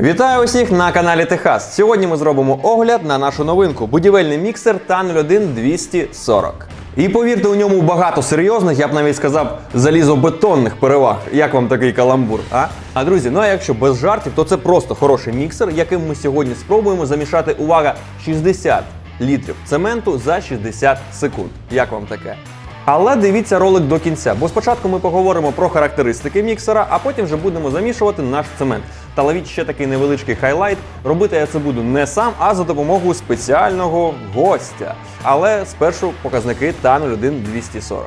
Вітаю усіх на каналі Техас. Сьогодні ми зробимо огляд на нашу новинку будівельний міксер TAN 240. І повірте, у ньому багато серйозних, я б навіть сказав, залізобетонних переваг. Як вам такий каламбур? А? А друзі, ну а якщо без жартів, то це просто хороший міксер, яким ми сьогодні спробуємо замішати увага 60 літрів цементу за 60 секунд. Як вам таке? Але дивіться ролик до кінця, бо спочатку ми поговоримо про характеристики міксера, а потім вже будемо замішувати наш цемент. Та ловіть ще такий невеличкий хайлайт. Робити я це буду не сам, а за допомогою спеціального гостя. Але спершу показники TAN 240.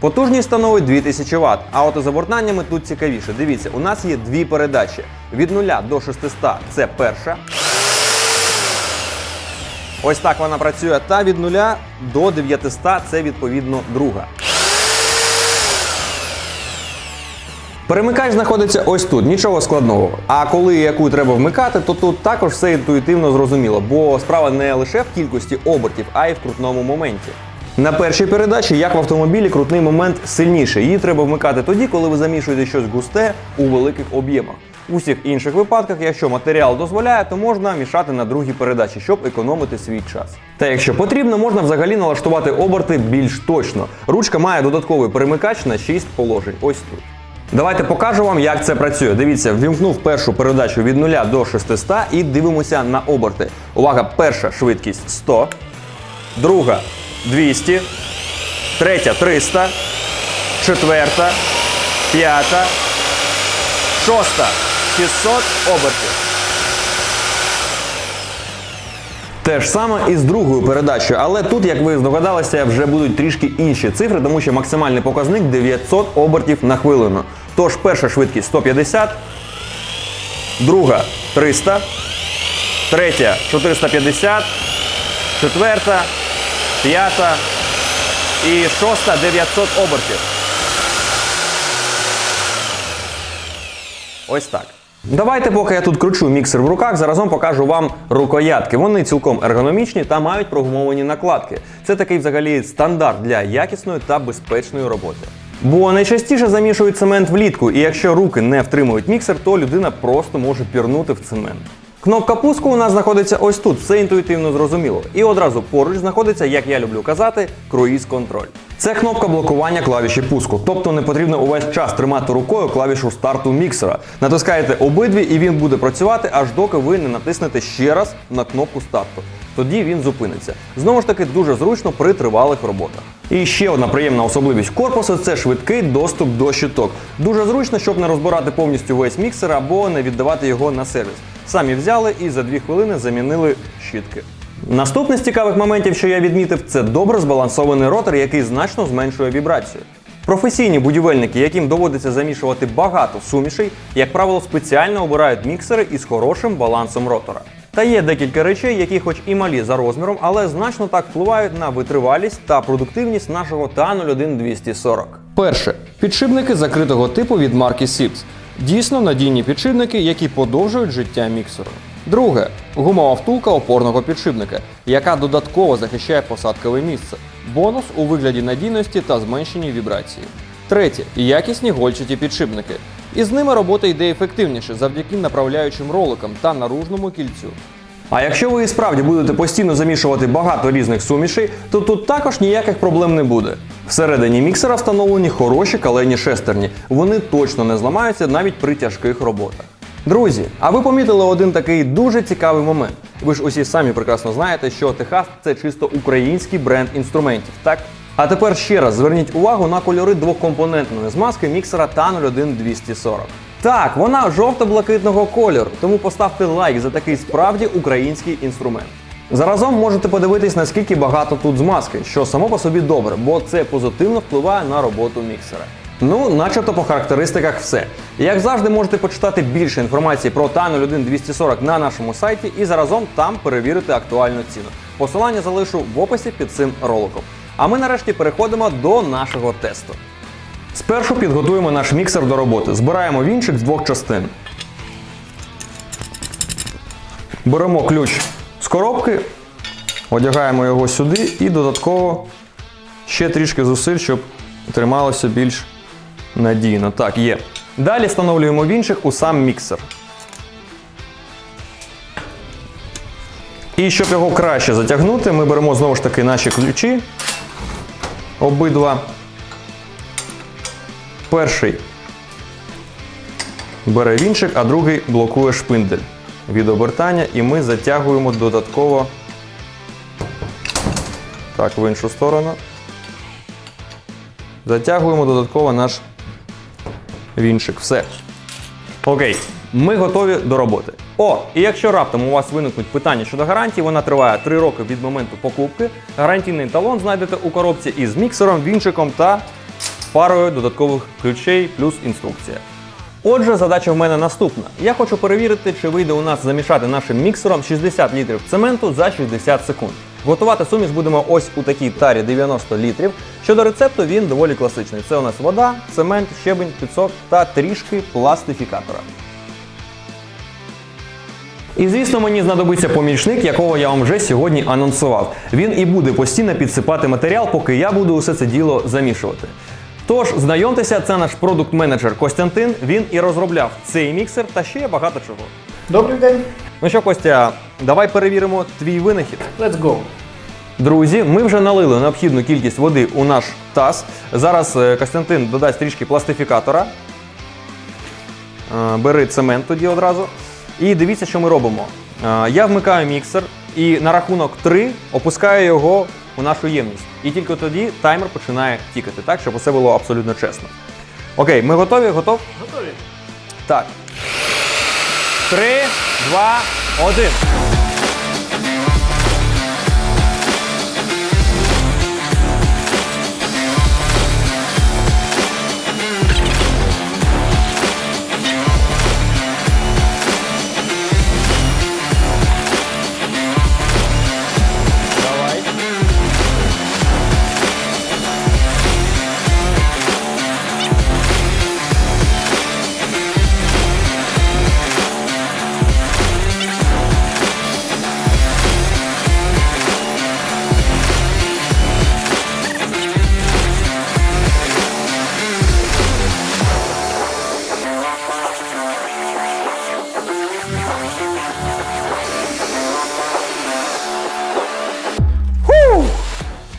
Потужність становить 2000 Вт, а от із обертаннями тут цікавіше. Дивіться, у нас є дві передачі: від 0 до 600 це перша. Ось так вона працює. Та від 0 до 900 це відповідно друга. Перемикач знаходиться ось тут, нічого складного. А коли яку треба вмикати, то тут також все інтуїтивно зрозуміло, бо справа не лише в кількості обертів, а й в крутному моменті. На першій передачі, як в автомобілі, крутний момент сильніший. Її треба вмикати тоді, коли ви замішуєте щось густе у великих об'ємах. У всіх інших випадках, якщо матеріал дозволяє, то можна мішати на другій передачі, щоб економити свій час. Та якщо потрібно, можна взагалі налаштувати оберти більш точно. Ручка має додатковий перемикач на 6 положень. Ось тут. Давайте покажу вам, як це працює. Дивіться, ввімкнув першу передачу від 0 до 600 і дивимося на оберти. Увага, перша швидкість 100, друга 200, третя 300, четверта, п'ята, шоста 600 обертів. Те ж саме і з другою передачею, але тут, як ви здогадалися, вже будуть трішки інші цифри, тому що максимальний показник 900 обертів на хвилину. Тож перша швидкість 150, друга 300, третя 450, четверта, п'ята і шоста 900 обертів. Ось так. Давайте, поки я тут кручу міксер в руках, заразом покажу вам рукоятки. Вони цілком ергономічні та мають прогумовані накладки. Це такий взагалі стандарт для якісної та безпечної роботи. Бо найчастіше замішують цемент влітку, і якщо руки не втримують міксер, то людина просто може пірнути в цемент. Кнопка пуску у нас знаходиться ось тут, все інтуїтивно зрозуміло. І одразу поруч знаходиться, як я люблю казати, круїз контроль. Це кнопка блокування клавіші пуску, тобто не потрібно увесь час тримати рукою клавішу старту міксера. Натискаєте обидві, і він буде працювати, аж доки ви не натиснете ще раз на кнопку старту. Тоді він зупиниться. Знову ж таки, дуже зручно при тривалих роботах. І ще одна приємна особливість корпусу це швидкий доступ до щиток. Дуже зручно, щоб не розбирати повністю весь міксер або не віддавати його на сервіс. Самі взяли і за 2 хвилини замінили щітки. Наступний з цікавих моментів, що я відмітив, це добре збалансований ротор, який значно зменшує вібрацію. Професійні будівельники, яким доводиться замішувати багато сумішей, як правило, спеціально обирають міксери із хорошим балансом ротора. Та є декілька речей, які, хоч і малі за розміром, але значно так впливають на витривалість та продуктивність нашого TAN 240. Перше підшипники закритого типу від марки Sips. Дійсно надійні підшипники, які подовжують життя міксеру. Друге гумова втулка опорного підшипника, яка додатково захищає посадкове місце. Бонус у вигляді надійності та зменшенні вібрації. Третє якісні гольчаті підшипники. Із ними робота йде ефективніше завдяки направляючим роликам та наружному кільцю. А якщо ви і справді будете постійно замішувати багато різних сумішей, то тут також ніяких проблем не буде. Всередині міксера встановлені хороші калені шестерні. Вони точно не зламаються навіть при тяжких роботах. Друзі, а ви помітили один такий дуже цікавий момент. Ви ж усі самі прекрасно знаєте, що Техас це чисто український бренд інструментів, так? А тепер ще раз зверніть увагу на кольори двокомпонентної змазки міксера TAN 240. Так, вона жовто-блакитного кольору, тому поставте лайк за такий справді український інструмент. Заразом можете подивитись, наскільки багато тут змазки, що само по собі добре, бо це позитивно впливає на роботу міксера. Ну, начебто по характеристиках все. Як завжди, можете почитати більше інформації про TAN 240 на нашому сайті і заразом там перевірити актуальну ціну. Посилання залишу в описі під цим роликом. А ми нарешті переходимо до нашого тесту. Спершу підготуємо наш міксер до роботи. Збираємо вінчик з двох частин. Беремо ключ з коробки, одягаємо його сюди і додатково ще трішки зусиль, щоб трималося більш надійно. Так, є. Далі встановлюємо вінчик у сам міксер. І щоб його краще затягнути, ми беремо знову ж таки наші ключі. Обидва. Перший бере вінчик, а другий блокує шпиндель від обертання, і ми затягуємо додатково так, в іншу сторону. Затягуємо додатково наш вінчик. Все. Окей, ми готові до роботи. О, і якщо раптом у вас виникнуть питання щодо гарантії, вона триває 3 роки від моменту покупки. Гарантійний талон знайдете у коробці із міксером, вінчиком та парою додаткових ключей плюс інструкція. Отже, задача в мене наступна. Я хочу перевірити, чи вийде у нас замішати нашим міксером 60 літрів цементу за 60 секунд. Готувати суміш будемо ось у такій тарі 90 літрів. Щодо рецепту, він доволі класичний. Це у нас вода, цемент, щебень, підсок та трішки пластифікатора. І звісно, мені знадобиться помічник, якого я вам вже сьогодні анонсував. Він і буде постійно підсипати матеріал, поки я буду усе це діло замішувати. Тож, знайомтеся, це наш продукт-менеджер Костянтин. Він і розробляв цей міксер та ще багато чого. Добрий день. Ну що, Костя, давай перевіримо твій винахід. Let's go. Друзі, ми вже налили необхідну кількість води у наш таз. Зараз е, Костянтин додасть трішки пластифікатора. Е, Бери цемент тоді одразу. І дивіться, що ми робимо. Е, Я вмикаю міксер і на рахунок 3 опускаю його у нашу ємність. І тільки тоді таймер починає тікати, так, щоб усе було абсолютно чесно. Окей, ми готові? Готов? Готові? Так. Три, два, один.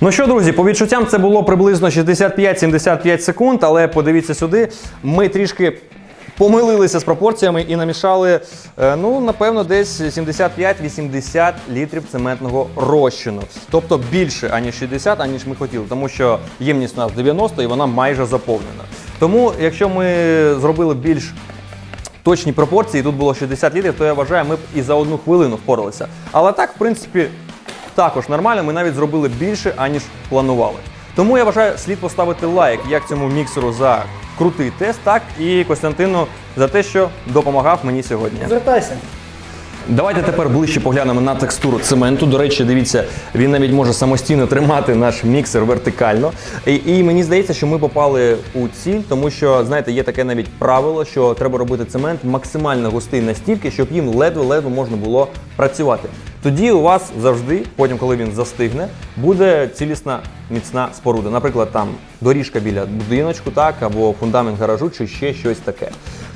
Ну що, друзі, по відчуттям це було приблизно 65-75 секунд, але подивіться сюди, ми трішки помилилися з пропорціями і намішали, е, ну, напевно, десь 75-80 літрів цементного розчину. Тобто більше, аніж 60, аніж ми хотіли, тому що ємність у нас 90 і вона майже заповнена. Тому, якщо ми зробили більш точні пропорції, тут було 60 літрів, то я вважаю, ми б і за одну хвилину впоралися. Але так, в принципі, також нормально, ми навіть зробили більше, аніж планували. Тому я вважаю, слід поставити лайк як цьому міксеру за крутий тест, так і Костянтину за те, що допомагав мені сьогодні. Звертайся. Давайте тепер ближче поглянемо на текстуру цементу. До речі, дивіться, він навіть може самостійно тримати наш міксер вертикально. І, і мені здається, що ми попали у ціль, тому що, знаєте, є таке навіть правило, що треба робити цемент максимально густий настільки, щоб їм ледве-ледве можна було працювати. Тоді у вас завжди, потім, коли він застигне, буде цілісна міцна споруда. Наприклад, там доріжка біля будиночку, так, або фундамент гаражу, чи ще щось таке.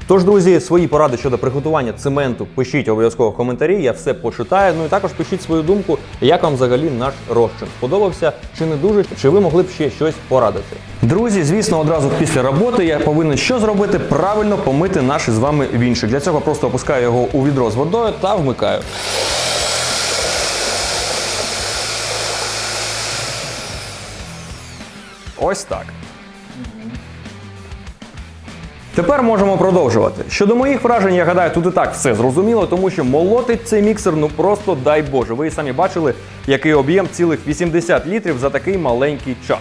Тож, друзі, свої поради щодо приготування цементу пишіть обов'язково в коментарі, я все почитаю. Ну і також пишіть свою думку, як вам взагалі наш розчин сподобався чи не дуже, чи ви могли б ще щось порадити. Друзі, звісно, одразу після роботи я повинен що зробити? Правильно помити наш з вами вінчик. Для цього просто опускаю його у відро з водою та вмикаю. Ось так. Тепер можемо продовжувати. Щодо моїх вражень, я гадаю, тут і так все зрозуміло, тому що молотить цей міксер, ну просто дай Боже. Ви і самі бачили, який об'єм цілих 80 літрів за такий маленький час.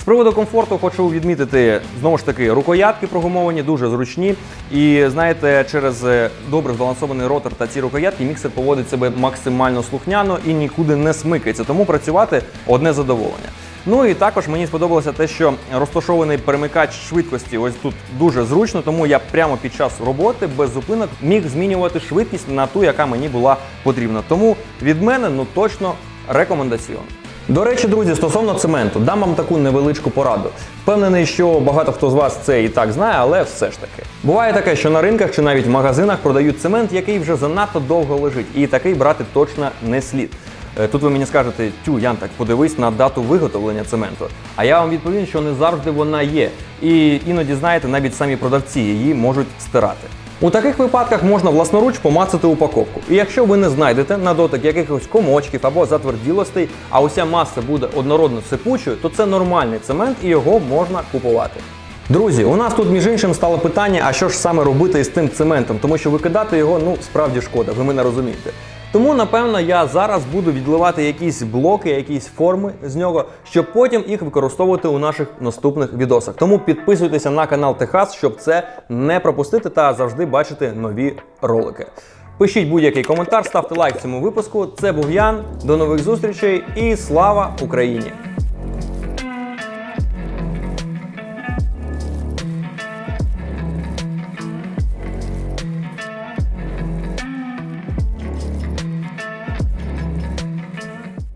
З приводу комфорту хочу відмітити знову ж таки рукоятки прогумовані, дуже зручні. І знаєте, через е, добре збалансований ротор та ці рукоятки міксер поводить себе максимально слухняно і нікуди не смикається. Тому працювати одне задоволення. Ну і також мені сподобалося те, що розташований перемикач швидкості ось тут дуже зручно, тому я прямо під час роботи без зупинок міг змінювати швидкість на ту, яка мені була потрібна. Тому від мене ну точно рекомендаціон. До речі, друзі, стосовно цементу, дам вам таку невеличку пораду. Впевнений, що багато хто з вас це і так знає, але все ж таки. Буває таке, що на ринках чи навіть в магазинах продають цемент, який вже занадто довго лежить, і такий брати точно не слід. Е, Тут ви мені скажете, тю, Ян, так подивись на дату виготовлення цементу. А я вам відповім, що не завжди вона є. І іноді, знаєте, навіть самі продавці її можуть стирати. У таких випадках можна власноруч помацати упаковку. І якщо ви не знайдете на дотик якихось комочків або затверділостей, а уся маса буде однородно сипучою, то це нормальний цемент і його можна купувати. Друзі, у нас тут між іншим стало питання, а що ж саме робити із тим цементом, тому що викидати його ну справді шкода, ви мене розумієте. Тому, напевно, я зараз буду відливати якісь блоки, якісь форми з нього, щоб потім їх використовувати у наших наступних відосах. Тому підписуйтеся на канал Техас, щоб це не пропустити та завжди бачити нові ролики. Пишіть будь-який коментар, ставте лайк цьому випуску. Це був Ян. До нових зустрічей і слава Україні!